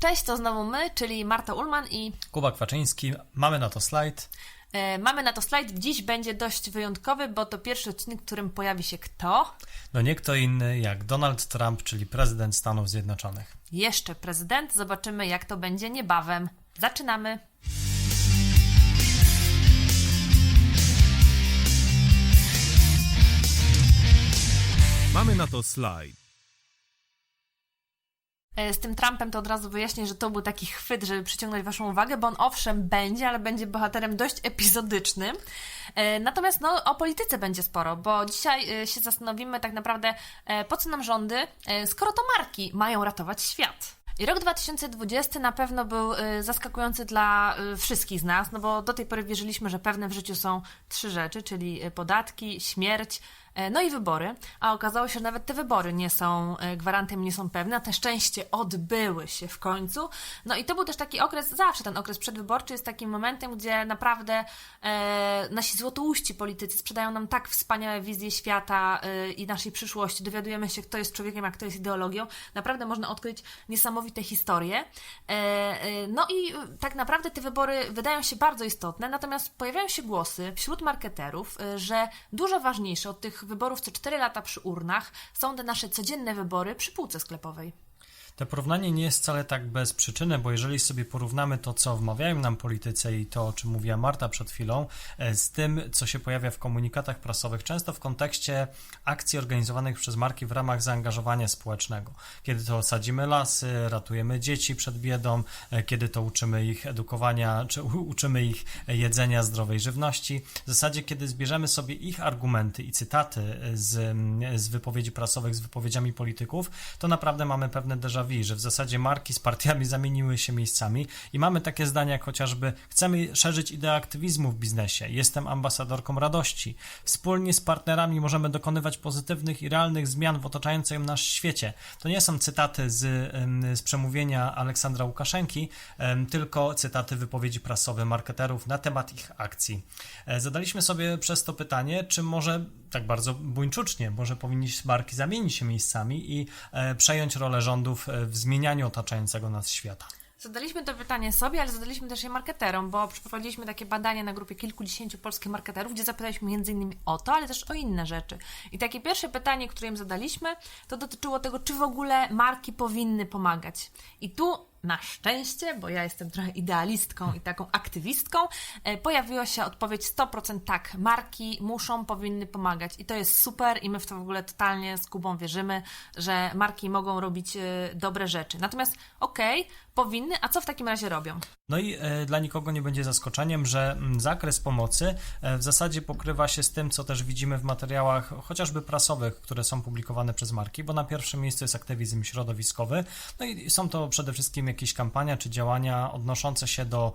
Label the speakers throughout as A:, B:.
A: Cześć, to znowu my, czyli Marta Ulman i
B: Kuba Kwaczyński, mamy na to slajd.
A: e, mamy na to slajd. Dziś będzie dość wyjątkowy, bo to pierwszy odcinek, w którym pojawi się kto?
B: No nie kto inny jak Donald Trump, czyli prezydent Stanów Zjednoczonych.
A: Jeszcze prezydent. Zobaczymy, jak to będzie niebawem. Zaczynamy.
C: Mamy na to slajd.
A: E, Z tym Trumpem to od razu wyjaśnię, że to był taki chwyt, żeby przyciągnąć Waszą uwagę, bo on owszem będzie, ale będzie bohaterem dość epizodycznym. E, Natomiast no, o polityce będzie sporo, bo dzisiaj e, się zastanowimy tak naprawdę, po co nam rządy, skoro to marki mają ratować świat. I rok 2020 na pewno był zaskakujący dla wszystkich z nas, no bo do tej pory wierzyliśmy, że pewne w życiu są trzy rzeczy, czyli podatki, śmierć, no i wybory, a okazało się, że nawet te wybory nie są y, gwarantem, nie są pewne, a te szczęście odbyły się w końcu. No i to był też taki okres, zawsze ten okres przedwyborczy jest takim momentem, gdzie naprawdę e, nasi złotouści politycy sprzedają nam tak wspaniałe wizje świata y, i naszej przyszłości, dowiadujemy się, kto jest człowiekiem, a kto jest ideologią. Naprawdę można odkryć niesamowite historie. E, e, no i tak naprawdę te wybory wydają się bardzo istotne, natomiast pojawiają się głosy wśród marketerów, że dużo ważniejsze od tych wyborów co 4 lata przy urnach są te nasze codzienne wybory przy półce sklepowej.
B: To porównanie nie jest wcale tak bez przyczyny, bo jeżeli sobie porównamy to, co wmawiają nam politycy i to, o czym mówiła Marta przed chwilą, e, z tym, co się pojawia w komunikatach prasowych, często w kontekście akcji organizowanych przez marki w ramach zaangażowania społecznego. Kiedy to sadzimy lasy, ratujemy dzieci przed biedą, e, kiedy to uczymy ich edukowania, czy uczymy ich jedzenia zdrowej żywności. W zasadzie, kiedy zbierzemy sobie ich argumenty i cytaty z, z wypowiedzi prasowych, z wypowiedziami polityków, to naprawdę mamy pewne déjà że w zasadzie marki z partiami zamieniły się miejscami i mamy takie zdania jak chociażby chcemy szerzyć ideę aktywizmu w biznesie, jestem ambasadorką radości, wspólnie z partnerami możemy dokonywać pozytywnych i realnych zmian w otaczającym nas świecie. To nie są cytaty z, z przemówienia Aleksandra Łukaszenki, tylko cytaty wypowiedzi prasowych marketerów na temat ich akcji. E, Zadaliśmy sobie przez to pytanie, czy może tak bardzo buńczucznie, może powinniśmy marki zamienić się miejscami i e, przejąć rolę rządów e, w zmienianiu otaczającego nas świata.
A: Zadaliśmy to pytanie sobie, ale zadaliśmy też je marketerom, bo przeprowadziliśmy takie badanie na grupie kilkudziesięciu polskich marketerów, gdzie zapytaliśmy innymi o to, ale też o inne rzeczy. I takie pierwsze pytanie, które im zadaliśmy, to dotyczyło tego, czy w ogóle marki powinny pomagać. I tu na szczęście, bo ja jestem trochę idealistką i taką aktywistką, e, pojawiła się odpowiedź 100% tak. Marki muszą, powinny pomagać. I to jest super i my w to w ogóle totalnie z Kubą wierzymy, że marki mogą robić e, dobre rzeczy. Natomiast okej, powinny, a co w takim razie robią?
B: No i e, dla nikogo nie będzie zaskoczeniem, że mm, zakres pomocy e, w zasadzie pokrywa się z tym, co też widzimy w materiałach chociażby prasowych, które są publikowane przez marki, bo na pierwszym miejscu jest aktywizm środowiskowy. No i są to przede wszystkim jakieś kampania czy działania odnoszące się do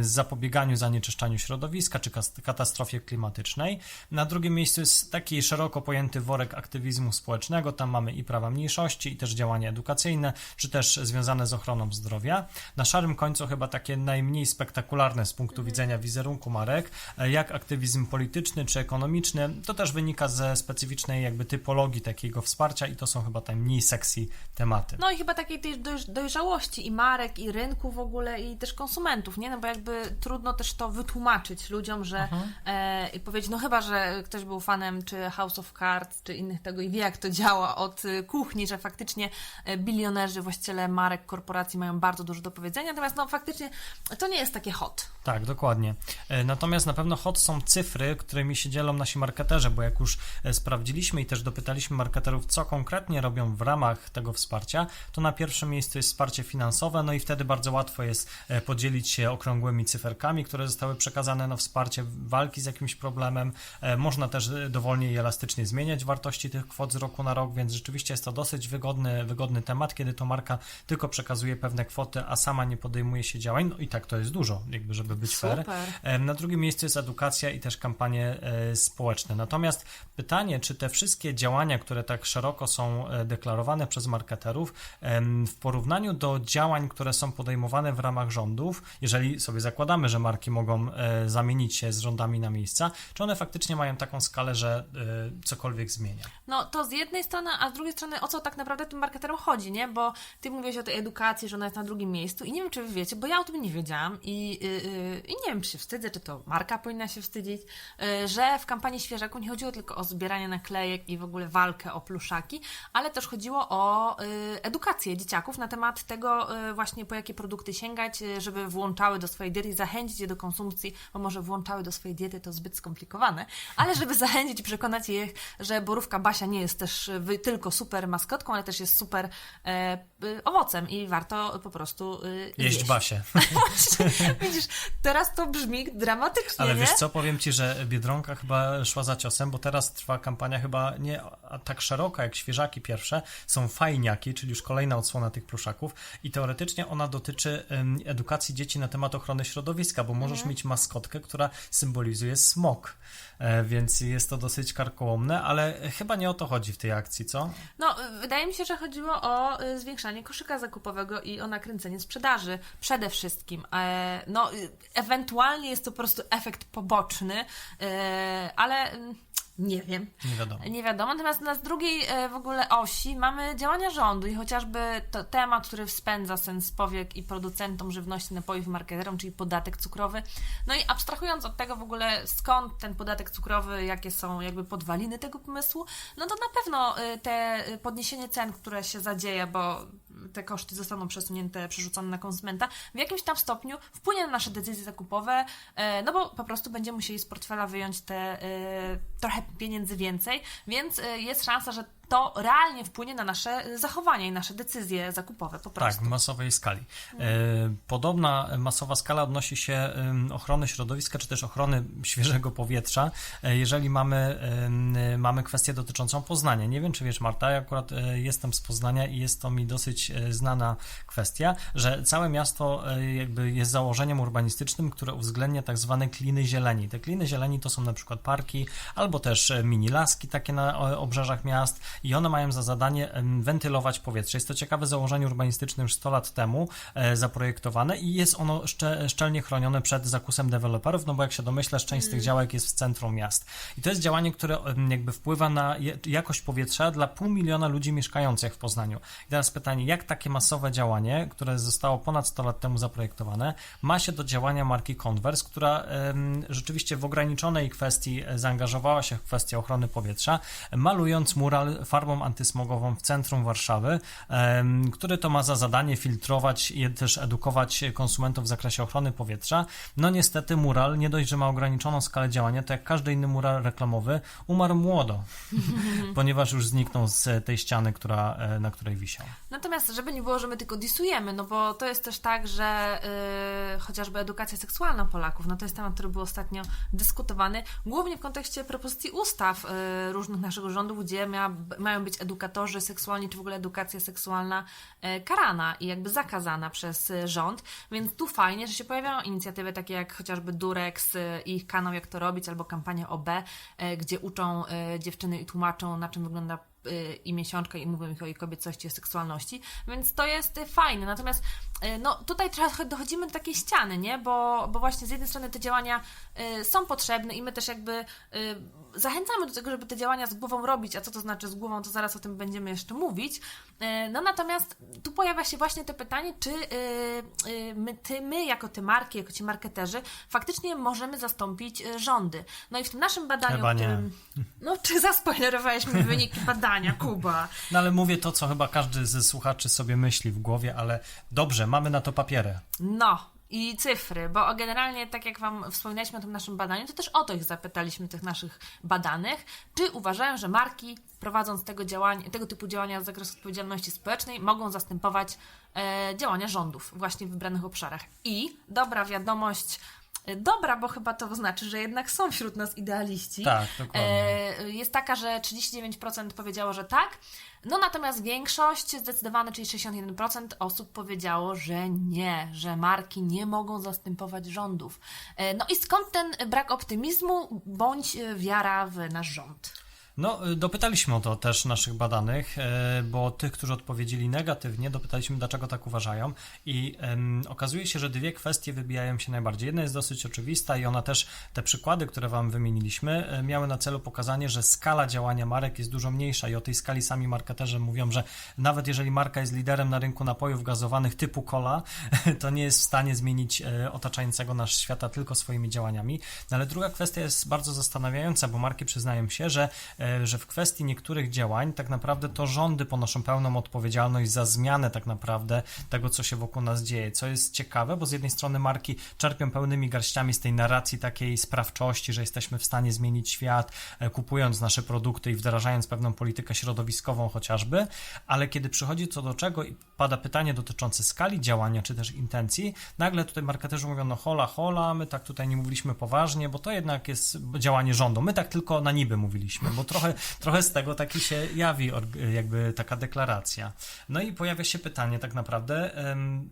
B: zapobieganiu zanieczyszczaniu środowiska czy katastrofie klimatycznej. Na drugim miejscu jest taki szeroko pojęty worek aktywizmu społecznego. Tam mamy i prawa mniejszości, i też działania edukacyjne, czy też związane z ochroną zdrowia. Na szarym końcu chyba takie najmniej spektakularne z punktu widzenia wizerunku marek, e, jak aktywizm polityczny czy ekonomiczny. To też wynika ze specyficznej jakby typologii takiego wsparcia i to są chyba te mniej sexy tematy.
A: No i chyba takiej tej i marek, i rynku w ogóle, i też konsumentów, nie? No bo jakby trudno też to wytłumaczyć ludziom, że e, i powiedzieć, no chyba, że ktoś był fanem czy House of Cards, czy innych tego i wie, jak to działa od y, kuchni, że faktycznie e, bilionerzy, właściciele marek, korporacji mają bardzo dużo do powiedzenia, natomiast no faktycznie to nie jest takie hot.
B: Tak, dokładnie. E, Natomiast na pewno hot są cyfry, którymi się dzielą nasi marketerzy, bo jak już e, sprawdziliśmy i też dopytaliśmy marketerów, co konkretnie robią w ramach tego wsparcia, to na pierwszym miejscu jest wsparcie finansowe, no i wtedy bardzo łatwo jest e, podzielić się okrągłymi cyferkami, które zostały przekazane na wsparcie walki z jakimś problemem. E, Można też e, dowolnie i elastycznie zmieniać wartości tych kwot z roku na rok, więc rzeczywiście jest to dosyć wygodny, wygodny temat, kiedy to marka tylko przekazuje pewne kwoty, a sama nie podejmuje się działań. No i tak to jest dużo, jakby żeby być fair.
A: Super.
B: E, Na drugim miejscu jest edukacja i też kampanie społeczne. Natomiast pytanie, czy te wszystkie działania, które tak szeroko są deklarowane przez marketerów, w porównaniu do działań, które są podejmowane w ramach rządów, jeżeli sobie zakładamy, że marki mogą e, zamienić się z rządami na miejsca, czy one faktycznie mają taką skalę, że e, cokolwiek zmienia?
A: No to z jednej strony, a z drugiej strony o co tak naprawdę tym marketerom chodzi, nie? Bo ty mówiłeś o tej edukacji, że ona jest na drugim miejscu i nie wiem, czy wy wiecie, bo ja o tym nie wiedziałam i, yy, i nie wiem, czy się wstydzę, czy to marka powinna się wstydzić, yy, że w kampanii Świeżaku nie chodziło tylko o zbieranie naklejek i w ogóle walkę o pluszaki, ale też chodziło o yy, edukację dzieciaków na temat tego yy, właśnie po jakie produkty sięgać, yy, żeby włączały do swojej diety i zachęcić je do konsumpcji, bo może włączały do swojej diety to zbyt skomplikowane, ale żeby zachęcić i przekonać je, że borówka Basia nie jest też y, tylko super maskotką, ale też jest super e, owocem i warto po prostu y,
B: Jeść basie.
A: Właśnie, Widzisz, teraz to brzmi dramatycznie,
B: Ale
A: nie?
B: wiesz co, powiem Ci, że Biedronka chyba szła za ciosem, bo teraz trwa kampania chyba nie tak szeroka jak świeżaki pierwsze, są fajniaki, czyli już kolejna odsłona tych pluszaków i teoretycznie ona dotyczy edukacji dzieci na temat ochrony środowiska, bo możesz mieć maskotkę, która symbolizuje smog, więc jest to dosyć karkołomne, ale chyba nie o to chodzi w tej akcji, co?
A: No, wydaje mi się, że chodziło o y, zwiększanie koszyka zakupowego i o nakręcenie sprzedaży przede wszystkim. E, No, ewentualnie jest to po prostu efekt poboczny, e, ale mm, nie wiem.
B: Nie wiadomo.
A: Nie wiadomo, natomiast na drugiej e, w ogóle osi mamy działania rządu i chociażby to temat, który spędza sens powiek i producentom żywności, napojów, marketerom, czyli podatek cukrowy. No i abstrahując od tego w ogóle skąd ten podatek cukrowy, jakie są jakby podwaliny tego pomysłu, no to na pewno e, te e, podniesienie cen, które się zadzieje, bo te koszty zostaną przesunięte, przerzucone na konsumenta, w jakimś tam stopniu wpłynie na nasze decyzje zakupowe, e, no bo po prostu będziemy musieli z portfela wyjąć te trochę pieniędzy więcej, więc jest szansa, że to realnie wpłynie na nasze zachowania i nasze decyzje zakupowe po
B: Tak,
A: prostu.
B: w masowej skali. E, Podobna masowa skala odnosi się ochrony środowiska, czy też ochrony świeżego powietrza, e, jeżeli mamy, mamy kwestię dotyczącą Poznania. Nie wiem, czy wiesz, Marta, ja akurat e, jestem z Poznania i jest to mi dosyć znana kwestia, że całe miasto jakby jest założeniem urbanistycznym, które uwzględnia tak zwane kliny zieleni. Te kliny zieleni to są na przykład parki, albo też mini laski takie na obrzeżach miast i one mają za zadanie wentylować powietrze. Jest to ciekawe założenie urbanistyczne już 100 lat temu e, zaprojektowane i jest ono szcze, szczelnie chronione przed zakusem deweloperów, no bo jak się domyślasz, część z tych działek jest w centrum miast. I to jest działanie, które jakby wpływa na jakość powietrza dla pół miliona ludzi mieszkających w Poznaniu. I teraz pytanie, jak takie masowe działanie, które zostało ponad 100 lat temu zaprojektowane, ma się do działania marki Converse, która rzeczywiście w ograniczonej kwestii e, zaangażowała się w kwestię ochrony powietrza, malując mural farbą antysmogową w centrum Warszawy, który to ma za zadanie filtrować i też edukować konsumentów w zakresie ochrony powietrza. No niestety mural, nie dość, że ma ograniczoną skalę działania, to jak każdy inny mural reklamowy, umarł młodo, ponieważ już zniknął z tej ściany, która, e, na której wisiał.
A: Natomiast, żeby nie było, że my tylko disujemy, no bo to jest też tak, że yy, chociażby edukacja seksualna Polaków, no to jest temat, który był ostatnio dyskutowany, głównie w kontekście propozycji ustaw yy, różnych naszych rządów, gdzie mia, mają być edukatorzy seksualni, czy w ogóle edukacja seksualna yy, karana i jakby zakazana przez yy, rząd, więc tu fajnie, że się pojawiają inicjatywy takie jak chociażby Durex yy, i ich kanał Jak to robić, albo kampania OB, gdzie uczą dziewczyny i tłumaczą, na czym wygląda i miesiączka i mówią o jej kobiecości, o seksualności, więc to jest y, fajne. Natomiast y, no, tutaj trochę dochodzimy do takiej ściany, nie? Bo, bo właśnie z jednej strony te działania y, są potrzebne i my też jakby y, zachęcamy do tego, żeby te działania z głową robić, a co to znaczy z głową, to zaraz o tym będziemy jeszcze mówić. Y, no natomiast tu pojawia się właśnie to pytanie, czy y, y, my, ty, my jako te marki, jako ci marketerzy faktycznie możemy zastąpić y, rządy. No i w tym naszym badaniu,
B: Chyba nie.
A: którym, no, czy zaspoilerowałeś mi wyniki badania, Kuba?
B: No ale mówię to, co chyba każdy ze słuchaczy sobie myśli w głowie, ale dobrze, mamy na to papiery.
A: No. I cyfry, bo generalnie, tak jak Wam wspominaliśmy o tym naszym badaniu, to też o to ich zapytaliśmy, tych naszych badanych, czy uważają, że marki, prowadząc tego, tego typu działania z zakresu odpowiedzialności społecznej, mogą zastępować e, działania rządów właśnie w wybranych obszarach. I dobra wiadomość, dobra, bo chyba to znaczy, że jednak są wśród nas idealiści.
B: Tak, dokładnie.
A: E, jest taka, że 39% powiedziało, że tak. No natomiast większość, zdecydowane, czyli 61% osób powiedziało, że nie, że marki nie mogą zastępować rządów. E, No i skąd ten brak optymizmu bądź e, wiara w nasz rząd?
B: No, y, dopytaliśmy o to też naszych badanych, e, bo tych, którzy odpowiedzieli negatywnie, dopytaliśmy, dlaczego tak uważają. I em, okazuje się, że dwie kwestie wybijają się najbardziej. Jedna jest dosyć oczywista i ona też, te przykłady, które Wam wymieniliśmy, e, miały na celu pokazanie, że skala działania marek jest dużo mniejsza i o tej skali sami marketerzy mówią, że nawet jeżeli marka jest liderem na rynku napojów gazowanych typu cola, to nie jest w stanie zmienić otaczającego nasz świata tylko swoimi działaniami. No ale druga kwestia jest bardzo zastanawiająca, bo marki przyznają się, że, że w kwestii niektórych działań tak naprawdę to rządy ponoszą pełną odpowiedzialność za zmianę tak naprawdę tego, co się wokół nas dzieje. Co jest ciekawe, bo z jednej strony marki czerpią pełnymi garściami z tej narracji takiej sprawczości, że jesteśmy w stanie zmienić świat, e, kupując nasze produkty i wdrażając pewną politykę środowiskową chociażby, ale kiedy przychodzi co do czego i pada pytanie dotyczące skali działania czy też intencji, nagle tutaj marketerzy mówią, no hola, hola, my tak tutaj nie mówiliśmy poważnie, bo to jednak jest działanie rządu. My tak tylko na niby mówiliśmy, bo trochę, trochę z tego taki się jawi jakby taka deklaracja. No i pojawia się pytanie tak naprawdę,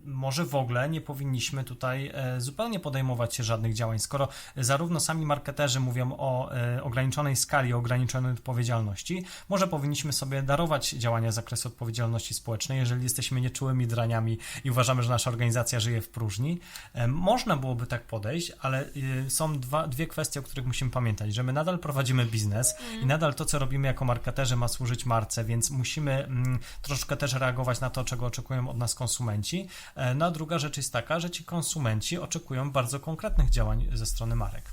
B: może w ogóle nie powinniśmy tutaj e, zupełnie podejmować się żadnych działań, skoro zarówno sami marketerzy mówią o e, ograniczonej skali, o ograniczonej odpowiedzialności, może powinniśmy sobie darować działania z zakresu odpowiedzialności społecznej, jeżeli jesteśmy nieczułymi draniami i uważamy, że nasza organizacja żyje w próżni. E, Można byłoby tak podejść, ale y, są dwa, dwie kwestie, o których musimy pamiętać, że my nadal prowadzimy biznes i nadal to, co robimy jako marketerzy ma służyć marce, więc musimy mm, troszkę też reagować na to, czego oczekują od nas konsumenci. E, No a druga rzecz jest taka, że ci konsumenci oczekują bardzo konkretnych działań ze strony marek.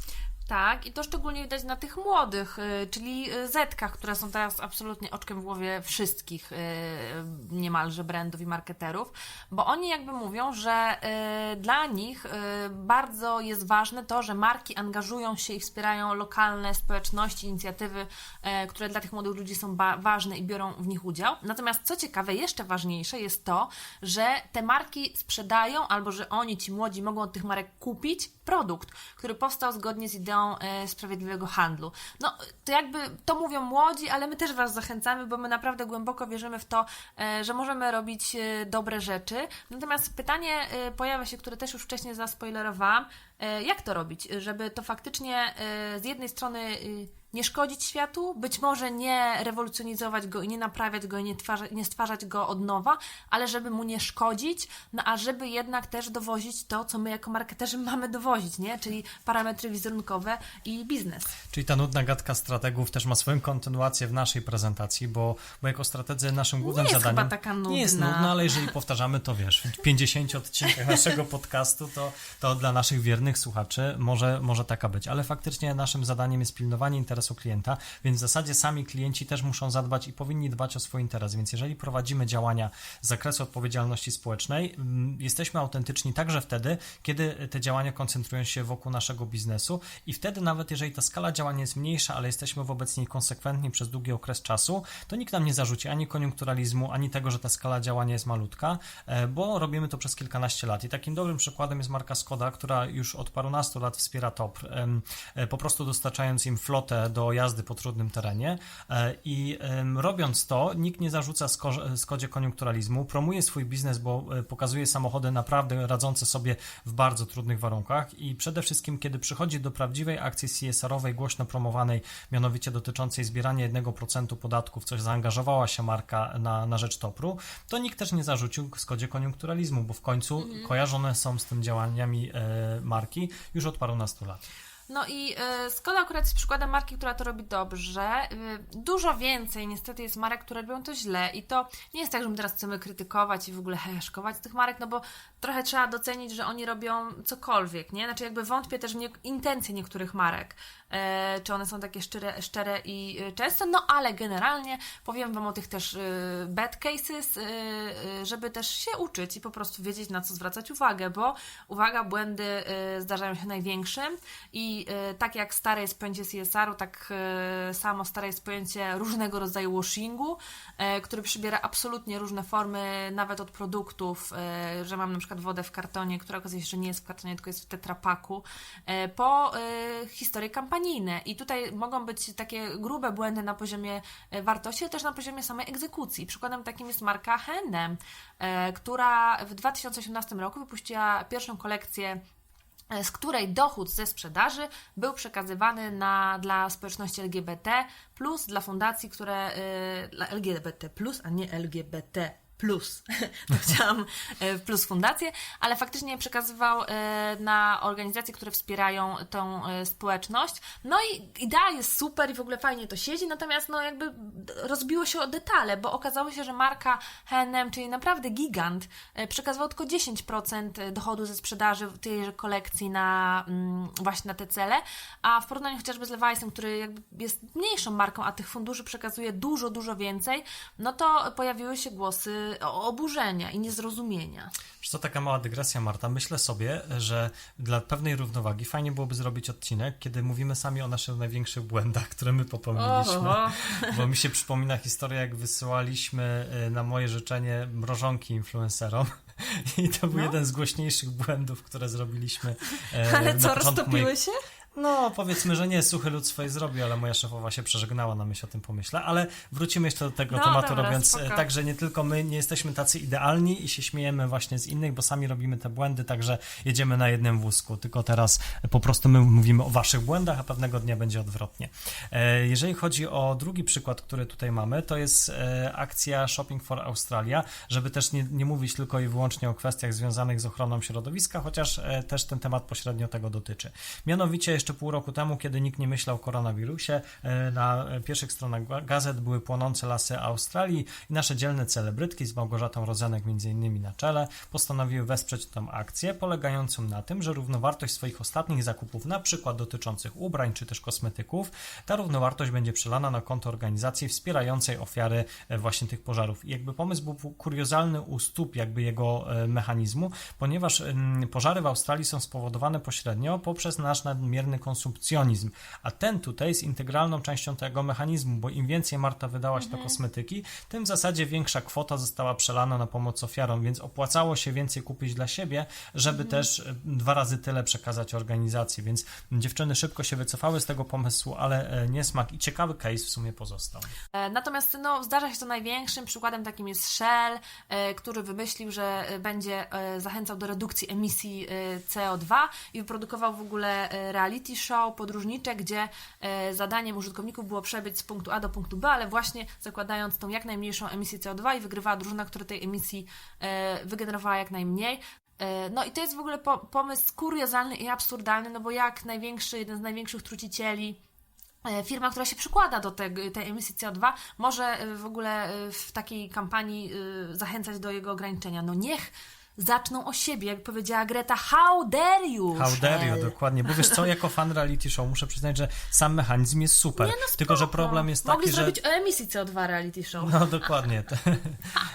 A: Tak, i to szczególnie widać na tych młodych, y, czyli y, Zetkach, które są teraz absolutnie oczkiem w głowie wszystkich y, niemalże brandów i marketerów, bo oni jakby mówią, że dla nich bardzo jest ważne to, że marki angażują się i wspierają lokalne społeczności, inicjatywy, które dla tych młodych ludzi są ważne i biorą w nich udział. Natomiast co ciekawe, jeszcze ważniejsze jest to, że te marki sprzedają albo że oni, ci młodzi, mogą od tych marek kupić produkt, który powstał zgodnie z ideą e, sprawiedliwego handlu. No, to jakby to mówią młodzi, ale my też Was zachęcamy, bo my naprawdę głęboko wierzymy w to, e, że możemy robić e, dobre rzeczy. Natomiast pytanie pojawia się, które też już wcześniej zaspoilerowałam, jak to robić, żeby to faktycznie e, z jednej strony e, nie szkodzić światu, być może nie rewolucjonizować go i nie naprawiać go i nie, twarza, nie stwarzać go od nowa, ale żeby mu nie szkodzić, no a żeby jednak też dowozić to, co my jako marketerzy mamy dowozić, nie? Czyli parametry wizerunkowe i biznes.
B: Czyli ta nudna gadka strategów też ma swoją kontynuację w naszej prezentacji, bo, bo jako strategzy naszym głównym
A: jest
B: zadaniem...
A: chyba taka
B: Nie jest
A: nudna.
B: nudna, ale jeżeli powtarzamy to, wiesz, w 50 odcinkach naszego podcastu, to, to dla naszych wiernych słuchaczy może, może taka być. Ale faktycznie naszym zadaniem jest pilnowanie interesu klienta, więc w zasadzie sami klienci też muszą zadbać i powinni dbać o swój interes. Więc jeżeli prowadzimy działania z zakresu odpowiedzialności społecznej, mm, jesteśmy autentyczni także wtedy, kiedy te działania koncentrują się wokół naszego biznesu i wtedy nawet jeżeli ta skala działania jest mniejsza, ale jesteśmy wobec niej konsekwentni przez długi okres czasu, to nikt nam nie zarzuci ani koniunkturalizmu, ani tego, że ta skala działania jest malutka, e, bo robimy to przez kilkanaście lat. I takim dobrym przykładem jest marka Skoda, która już od parunastu lat wspiera TOPR, e, po prostu dostarczając im flotę do jazdy po trudnym terenie. E, i robiąc to, nikt nie zarzuca Sko- Skodzie koniunkturalizmu, promuje swój biznes, bo e, pokazuje samochody naprawdę radzące sobie w bardzo trudnych warunkach. I przede wszystkim, kiedy przychodzi do prawdziwej akcji CSR-owej, głośno promowanej, mianowicie dotyczącej zbierania 1% podatków, coś zaangażowała się marka na, na rzecz Topru, to nikt też nie zarzucił Skodzie koniunkturalizmu, bo w końcu kojarzone są z tym działaniami e, marki już od parunastu lat.
A: No i Skoda akurat jest przykładem marki, która to robi dobrze. Y, dużo więcej niestety jest marek, które robią to źle i to nie jest tak, że my teraz chcemy krytykować i w ogóle heszkować tych marek, no bo trochę trzeba docenić, że oni robią cokolwiek, nie? Znaczy jakby wątpię też w nie, intencje niektórych marek, e, czy one są takie szczere, szczere i y, częste, no ale generalnie powiem Wam o tych też y, bad cases, y, y, żeby też się uczyć i po prostu wiedzieć na co zwracać uwagę, bo uwaga, błędy y, zdarzają się największym i tak jak stare jest pojęcie CSR-u, tak samo stare jest pojęcie różnego rodzaju washingu, który przybiera absolutnie różne formy, nawet od produktów, że mam na przykład wodę w kartonie, która okazuje się, że nie jest w kartonie, tylko jest w tetrapaku, y, po y, historie kampanijne. I tutaj mogą być takie grube błędy na poziomie y, wartości, ale też na poziomie samej egzekucji. Przykładem takim jest marka H&M, która w 2018 roku wypuściła pierwszą kolekcję e, z której dochód ze sprzedaży był przekazywany na, dla społeczności LGBT, plus dla fundacji, które LGBT, a nie LGBT. Plus, to chciałam e, plus fundację, ale faktycznie przekazywał e, na organizacje, które wspierają tą e, społeczność. No i idea jest super i w ogóle fajnie to siedzi, natomiast no jakby rozbiło się o detale, bo okazało się, że marka H&M, czyli naprawdę gigant, przekazywał tylko 10% dochodu ze sprzedaży tejże kolekcji na mm, właśnie na te cele, a w porównaniu chociażby z Levi'sem, który jakby jest mniejszą marką, a tych funduszy przekazuje dużo, dużo więcej, no to pojawiły się głosy oburzenia i niezrozumienia.
B: Wiesz co, taka mała dygresja, Marta. Myślę sobie, że dla pewnej równowagi fajnie byłoby zrobić odcinek, kiedy mówimy sami o naszych największych błędach, które my popełniliśmy.
A: Oho.
B: Bo mi się przypomina historia, jak wysyłaliśmy y, na moje życzenie mrożonki influencerom. I to był
A: No.
B: jeden z głośniejszych błędów, które zrobiliśmy. e,
A: Ale
B: na
A: co,
B: początku mojej-
A: roztopiły się?
B: No, powiedzmy, że nie, suchy lud swoje zrobi, ale moja szefowa się przeżegnała na myśl o tym pomyśle. Ale wrócimy jeszcze do tego
A: No,
B: tematu,
A: dobra,
B: robiąc
A: spoko.
B: e, tak, że nie tylko my nie jesteśmy tacy idealni i się śmiejemy właśnie z innych, bo sami robimy te błędy, także jedziemy na jednym wózku. Tylko teraz po prostu my mówimy o waszych błędach, a pewnego dnia będzie odwrotnie. E, Jeżeli chodzi o drugi przykład, który tutaj mamy, to jest e, akcja Shopping for Australia, żeby też nie, nie mówić tylko i wyłącznie o kwestiach związanych z ochroną środowiska, chociaż też ten temat pośrednio tego dotyczy. Mianowicie jeszcze pół roku temu, kiedy nikt nie myślał o koronawirusie, e, na pierwszych stronach ga- gazet były płonące lasy Australii i nasze dzielne celebrytki z Małgorzatą Rozenek między innymi na czele postanowiły wesprzeć tę akcję, polegającą na tym, że równowartość swoich ostatnich zakupów, na przykład dotyczących ubrań czy też kosmetyków, ta równowartość będzie przelana na konto organizacji wspierającej ofiary e, właśnie tych pożarów. I jakby pomysł był kuriozalny u stóp jakby jego e, mechanizmu, ponieważ ym, pożary w Australii są spowodowane pośrednio poprzez nasz nadmierny konsumpcjonizm, a ten tutaj jest integralną częścią tego mechanizmu, bo im więcej Marta wydałaś na kosmetyki, tym w zasadzie większa kwota została przelana na pomoc ofiarom, więc opłacało się więcej kupić dla siebie, żeby też e, dwa razy tyle przekazać organizacji, więc dziewczyny szybko się wycofały z tego pomysłu, ale e, niesmak i ciekawy case w sumie pozostał.
A: E, Natomiast no, zdarza się to największym przykładem takim jest Shell, który wymyślił, że będzie zachęcał do redukcji emisji e, CO2 i wyprodukował w ogóle e, reality show, podróżnicze, gdzie e, zadaniem użytkowników było przebyć z punktu A do punktu B, ale właśnie zakładając tą jak najmniejszą emisję CO2 i wygrywała drużyna, która tej emisji e, wygenerowała jak najmniej. E, No i to jest w ogóle po, pomysł kuriozalny i absurdalny, no bo jak największy, jeden z największych trucicieli firma, która się przykłada do tego, tej emisji CO2, może w ogóle w takiej kampanii zachęcać do jego ograniczenia. No niech zaczną o siebie, jak powiedziała Greta, how dare you?
B: How dare you, dokładnie. Bo wiesz co, jako fan reality show muszę przyznać, że sam mechanizm jest super.
A: Nie, no
B: tylko, że problem jest
A: Mogli
B: taki, że...
A: zrobić o emisji CO2 reality show.
B: No dokładnie.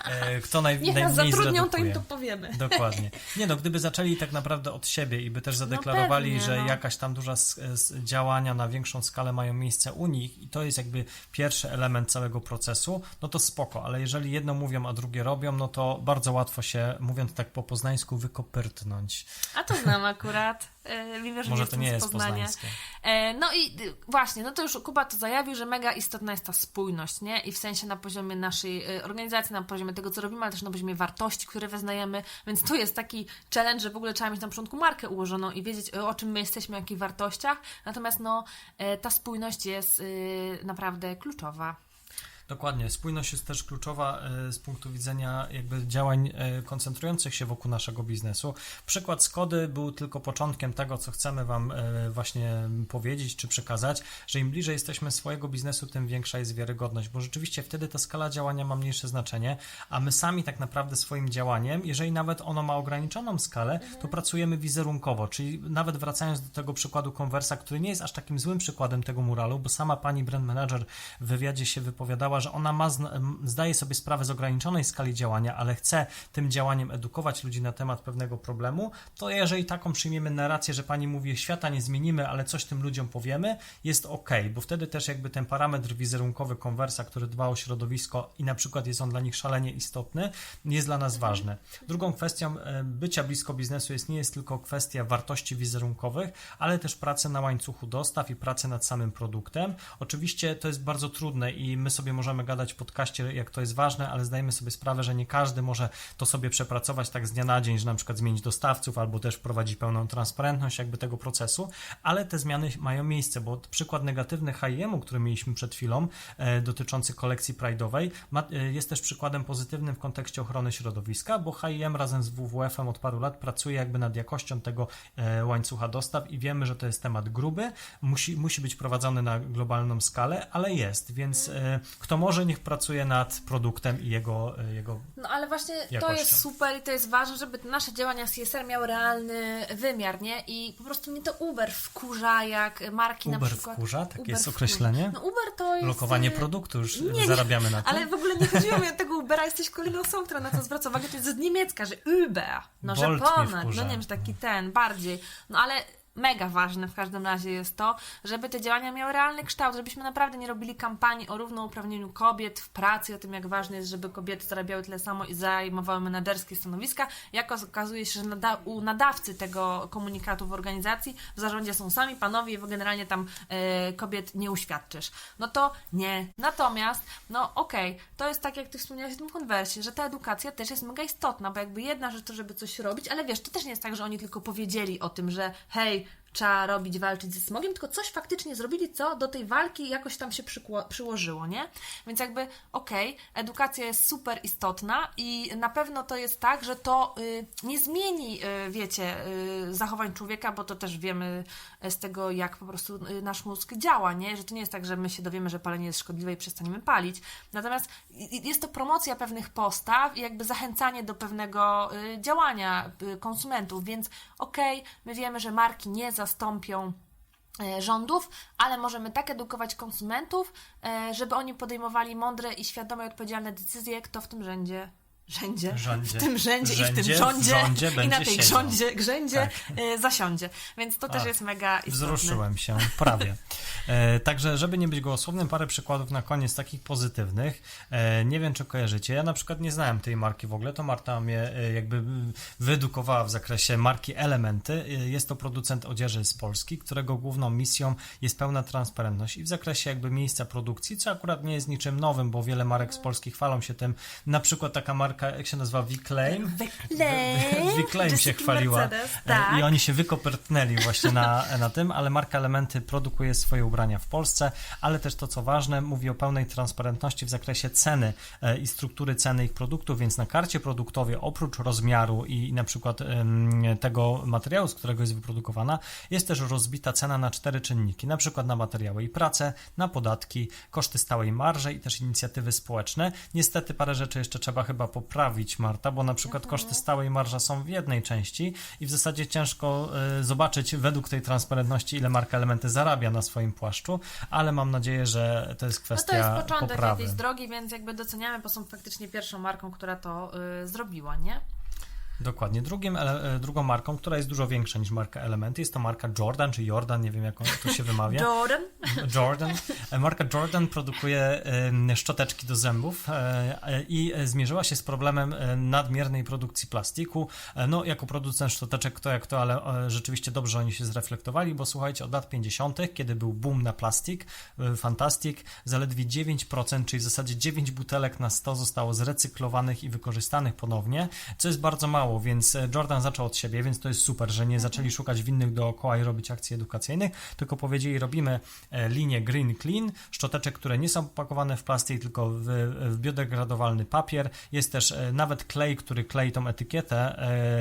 B: E, Kto naj,
A: Niech nas zatrudnią, to im
B: zredukuje.
A: to powiemy.
B: Dokładnie. Nie no, gdyby zaczęli tak naprawdę od siebie i by też zadeklarowali,
A: pewnie,
B: że
A: no.
B: jakaś tam duża s- działania na większą skalę mają miejsce u nich i to jest jakby pierwszy element całego procesu, no to spoko, ale jeżeli jedno mówią, a drugie robią, no to bardzo łatwo się, mówiąc tak po poznańsku, wykopyrtnąć.
A: A to znam akurat. Mimo, że
B: Może to nie jest
A: Poznania.
B: poznańskie.
A: E, No i y, właśnie, no to już Kuba to zajawił, że mega istotna jest ta spójność, nie? I w sensie na poziomie naszej y, organizacji, na poziomie tego, co robimy, ale też na poziomie wartości, które wyznajemy, więc tu jest taki challenge, że w ogóle trzeba mieć na początku markę ułożoną i wiedzieć, o czym my jesteśmy, o jakich wartościach, natomiast no, e, ta spójność jest y, naprawdę kluczowa.
B: Dokładnie. Spójność jest też kluczowa e, z punktu widzenia jakby działań e, koncentrujących się wokół naszego biznesu. Przykład Skody był tylko początkiem tego, co chcemy Wam e, właśnie powiedzieć czy przekazać, że im bliżej jesteśmy swojego biznesu, tym większa jest wiarygodność, bo rzeczywiście wtedy ta skala działania ma mniejsze znaczenie, a my sami tak naprawdę swoim działaniem, jeżeli nawet ono ma ograniczoną skalę, to pracujemy wizerunkowo, czyli nawet wracając do tego przykładu Conversa, który nie jest aż takim złym przykładem tego muralu, bo sama pani brand manager w wywiadzie się wypowiadała, że ona ma, zdaje sobie sprawę z ograniczonej skali działania, ale chce tym działaniem edukować ludzi na temat pewnego problemu, to jeżeli taką przyjmiemy narrację, że pani mówi, świata nie zmienimy, ale coś tym ludziom powiemy, jest ok, bo wtedy też jakby ten parametr wizerunkowy konwersa, który dba o środowisko i na przykład jest on dla nich szalenie istotny, jest dla nas ważny. Drugą kwestią e, bycia blisko biznesu jest nie jest tylko kwestia wartości wizerunkowych, ale też pracy na łańcuchu dostaw i pracy nad samym produktem. Oczywiście to jest bardzo trudne i my sobie możemy możemy gadać w podcaście, jak to jest ważne, ale zdajemy sobie sprawę, że nie każdy może to sobie przepracować tak z dnia na dzień, że na przykład zmienić dostawców albo też wprowadzić pełną transparentność jakby tego procesu, ale te zmiany mają miejsce, bo przykład negatywny H&M-u, który mieliśmy przed chwilą, e, dotyczący kolekcji pride'owej, ma, e, jest też przykładem pozytywnym w kontekście ochrony środowiska, bo H&M razem z WWF-em od paru lat pracuje jakby nad jakością tego e, łańcucha dostaw i wiemy, że to jest temat gruby, musi, musi być prowadzony na globalną skalę, ale jest, więc e, kto może, niech pracuje nad produktem i jego, e, jego
A: No ale właśnie to
B: Jakością.
A: jest super i to jest ważne, żeby nasze działania CSR miały realny wymiar, nie? I po prostu mnie to Uber wkurza, jak marki na
B: Uber
A: przykład...
B: wkurza? Takie
A: Uber
B: jest określenie?
A: No Uber to jest...
B: lokowanie
A: e,
B: produktu, już
A: nie, nie,
B: zarabiamy na tym.
A: Ale w ogóle nie chodziło mi o tego Ubera, jesteś kolejną osobą, która na to zwraca uwagę, to jest z niemiecka, że Uber, no że
B: Bolt mnie
A: ponad, no nie wiem, że taki ten, bardziej, no ale mega ważne w każdym razie jest to, żeby te działania miały realny kształt, żebyśmy naprawdę nie robili kampanii o równouprawnieniu kobiet w pracy, o tym jak ważne jest, żeby kobiety zarabiały tyle samo i zajmowały menedżerskie stanowiska, jak okazuje się, że nada u nadawcy tego komunikatu w organizacji w zarządzie są sami panowie i generalnie tam e, kobiet nie uświadczysz. No to nie. Natomiast, no okej, to jest tak jak ty wspomniałeś w tym konwersie, że ta edukacja też jest mega istotna, bo jakby jedna rzecz to, żeby coś robić, ale wiesz, to też nie jest tak, że oni tylko powiedzieli o tym, że hej, trzeba robić, walczyć ze smogiem, tylko coś faktycznie zrobili, co do tej walki jakoś tam się przyłożyło, nie? Więc jakby, okej, edukacja jest super istotna i na pewno to jest tak, że to y, nie zmieni, y, wiecie, y, zachowań człowieka, bo to też wiemy z tego, jak po prostu y, nasz mózg działa, nie? Że to nie jest tak, że my się dowiemy, że palenie jest szkodliwe i przestaniemy palić. Natomiast jest to promocja pewnych postaw i jakby zachęcanie do pewnego y, działania y, konsumentów, więc okej, my wiemy, że marki nie zastąpią e, rządów, ale możemy tak edukować konsumentów, e, żeby oni podejmowali mądre i świadome i odpowiedzialne decyzje, kto w tym rzędzie Rzędzie,
B: Rządzie.
A: w tym rzędzie, i w tym
B: Rzędzie, w
A: rządzie,
B: rządzie
A: i na tej
B: siedział.
A: grzędzie
B: Tak.
A: e, zasiądzie. Więc to też jest mega istotne.
B: Wzruszyłem się, prawie. E, także, żeby nie być gołosłownym, parę przykładów na koniec takich pozytywnych. E, nie wiem, czy kojarzycie. Ja na przykład nie znałem tej marki w ogóle. To Marta mnie e, jakby wyedukowała w zakresie marki Elementy. E, jest to producent odzieży z Polski, którego główną misją jest pełna transparentność i w zakresie jakby miejsca produkcji, co akurat nie jest niczym nowym, bo wiele marek z Polski chwalą się tym. Na przykład taka marka, jak się nazywa.
A: Wyklej.
B: Wyklejm się chwaliła
A: Mercedes,
B: e,
A: tak.
B: i oni się wykopertnęli właśnie na, na tym, ale marka Elementy produkuje swoje ubrania w Polsce, ale też to co ważne, mówi o pełnej transparentności w zakresie ceny e, i struktury ceny ich produktów, więc na karcie produktowej oprócz rozmiaru i na przykład tego materiału, z którego jest wyprodukowana, jest też rozbita cena na cztery czynniki, na przykład na materiały i pracę, na podatki, koszty stałej marży i też inicjatywy społeczne. Niestety parę rzeczy jeszcze trzeba chyba poprawić, Marta, bo na przykład
A: Mhm.
B: koszty stałej marża są w jednej części i w zasadzie ciężko e, zobaczyć według tej transparentności, ile marka Elementy zarabia na swoim płaszczu, ale mam nadzieję, że to jest
A: No
B: kwestia
A: to jest początek
B: poprawy.
A: jakiejś drogi, więc jakby doceniamy, bo są faktycznie pierwszą marką, która to y, zrobiła, nie?
B: Dokładnie. Drugim, e, drugą marką, która jest dużo większa niż marka Elementy, jest to marka Jordan, czy Jordan, nie wiem jak to się wymawia.
A: Jordan.
B: Jordan. E, Marka Jordan produkuje em, szczoteczki do zębów e, e, i e, zmierzyła się z problemem e, nadmiernej produkcji plastiku. E, No, jako producent szczoteczek kto jak to, ale e, rzeczywiście dobrze oni się zreflektowali, bo słuchajcie, od lat 50., kiedy był boom na plastik, e, fantastic, zaledwie 9%, czyli w zasadzie 9 butelek na 100 zostało zrecyklowanych i wykorzystanych ponownie, co jest bardzo mało, więc e, Jordan zaczął od siebie, więc to jest super, że nie zaczęli szukać winnych dookoła i robić akcji edukacyjnych, tylko powiedzieli, robimy e, linię Green Clean, szczoteczek, które nie są pakowane w plastik, tylko w, w biodegradowalny papier. Jest też e, nawet klej, który klei tą etykietę,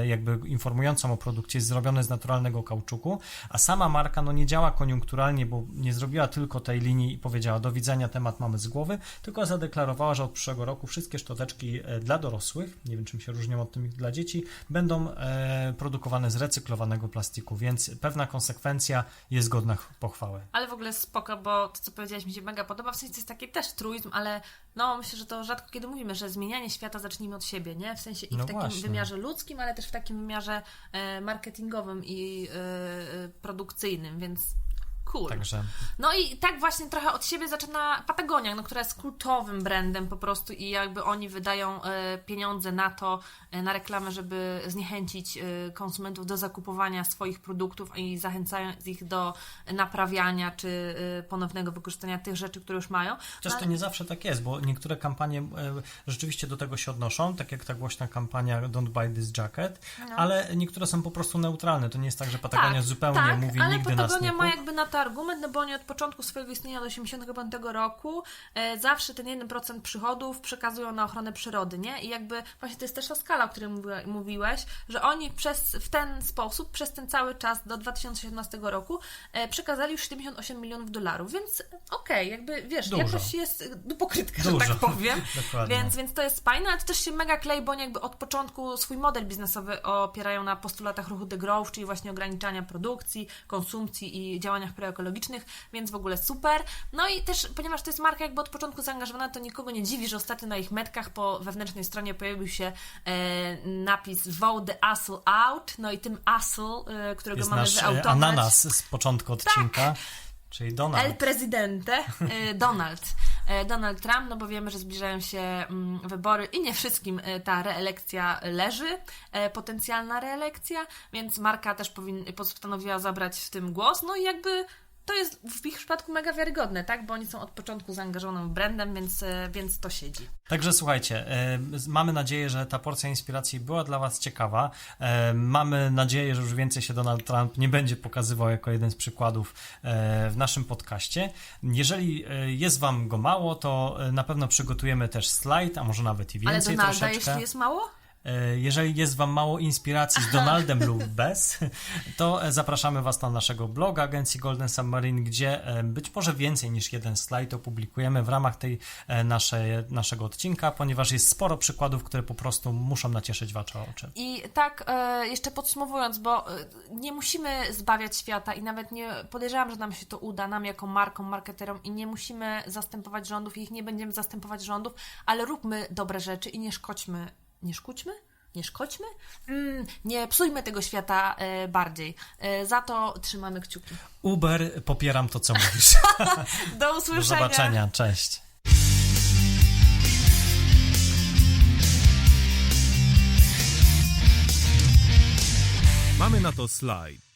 B: jakby informującą o produkcie, jest zrobiony z naturalnego kauczuku, a sama marka no nie działa koniunkturalnie, bo nie zrobiła tylko tej linii i powiedziała do widzenia, temat mamy z głowy, tylko zadeklarowała, że od przyszłego roku wszystkie szczoteczki dla dorosłych, nie wiem czym się różnią od tych dla dzieci, będą e, produkowane z recyklowanego plastiku, więc pewna konsekwencja jest godna ch- pochwały.
A: Ale w ogóle spoko, bo to, co powiedziałeś, mi się mega podoba. W sensie to jest taki też truizm, ale no myślę, że to rzadko kiedy mówimy, że zmienianie świata zacznijmy od siebie, nie? W sensie i
B: No
A: w takim
B: właśnie.
A: wymiarze ludzkim, ale też w takim wymiarze e, marketingowym i e, produkcyjnym, więc Cool.
B: Także
A: No i tak właśnie trochę od siebie zaczyna Patagonia, no, która jest kultowym brandem po prostu i jakby oni wydają e, pieniądze na to, e, na reklamę, żeby zniechęcić e, konsumentów do zakupowania swoich produktów i zachęcając ich do naprawiania czy ponownego wykorzystania tych rzeczy, które już mają.
B: Chociaż
A: No,
B: to nie zawsze tak jest, bo niektóre kampanie rzeczywiście do tego się odnoszą, tak jak ta głośna kampania Don't Buy This Jacket, ale niektóre są po prostu neutralne. To nie jest tak, że Patagonia zupełnie
A: tak,
B: mówi
A: ale
B: nigdy nas
A: Patagonia
B: nie
A: ma jakby na to argument, no bo oni od początku swojego istnienia do 85 roku e, zawsze ten 1% przychodów przekazują na ochronę przyrody, nie? I jakby właśnie to jest też ta skala, o której mówi- mówiłeś, że oni przez, w ten sposób, przez ten cały czas do 2017 roku e, przekazali już 78 milionów dolarów, więc okej, jakby wiesz,
B: Dużo.
A: jakoś jest e, pokrytka, że
B: Dużo.
A: tak powiem. Więc, więc to jest fajne, ale to też się mega klei, bo oni jakby od początku swój model biznesowy opierają na postulatach ruchu The Growth, czyli właśnie ograniczania produkcji, konsumpcji i działaniach proekologicznych, więc w ogóle super. No i też, ponieważ to jest marka jakby od początku zaangażowana, to nikogo nie dziwi, że ostatnio na ich metkach po wewnętrznej stronie pojawił się e, napis Vote the Out, no i tym asshole, e, którego
B: Jest
A: mamy
B: nasz e,
A: wyautować.
B: ananas z początku odcinka, czyli Donald.
A: El Presidente, e, Donald. E, Donald Trump, no bo wiemy, że zbliżają się mm, wybory i nie wszystkim e, ta reelekcja leży, potencjalna reelekcja, więc Marka też postanowiła zabrać w tym głos, no i jakby to jest w ich przypadku mega wiarygodne, tak, bo oni są od początku zaangażowanym brandem, więc, e, więc to siedzi.
B: Także słuchajcie, e, mamy nadzieję, że ta porcja inspiracji była dla Was ciekawa. E, Mamy nadzieję, że już więcej się Donald Trump nie będzie pokazywał jako jeden z przykładów w naszym podcaście. Jeżeli jest Wam go mało, to na pewno przygotujemy też slajd, a może nawet i
A: Ale
B: więcej
A: Donalda,
B: troszeczkę.
A: jeśli jest mało?
B: E, Jeżeli jest Wam mało inspiracji z Donaldem lub bez, to e, zapraszamy Was na naszego bloga agencji Golden Submarine, gdzie e, być może więcej niż jeden slajd opublikujemy w ramach tej e, naszej, naszego odcinka, ponieważ jest sporo przykładów, które po prostu muszą nacieszyć Wasze oczy.
A: I tak, jeszcze podsumowując, bo nie musimy zbawiać świata i nawet nie podejrzewam, że nam się to uda, nam jako marką, marketerom i nie musimy zastępować rządów i ich nie będziemy zastępować rządów, ale róbmy dobre rzeczy i nie szkodźmy, nie szkódźmy? Nie szkodźmy? Mm, nie psujmy tego świata e, bardziej. E, za to trzymamy kciuki.
B: Uber, popieram to, co mówisz.
A: Do
B: Do
A: usłyszenia!
B: zobaczenia, cześć.
C: Mamy na to slajd.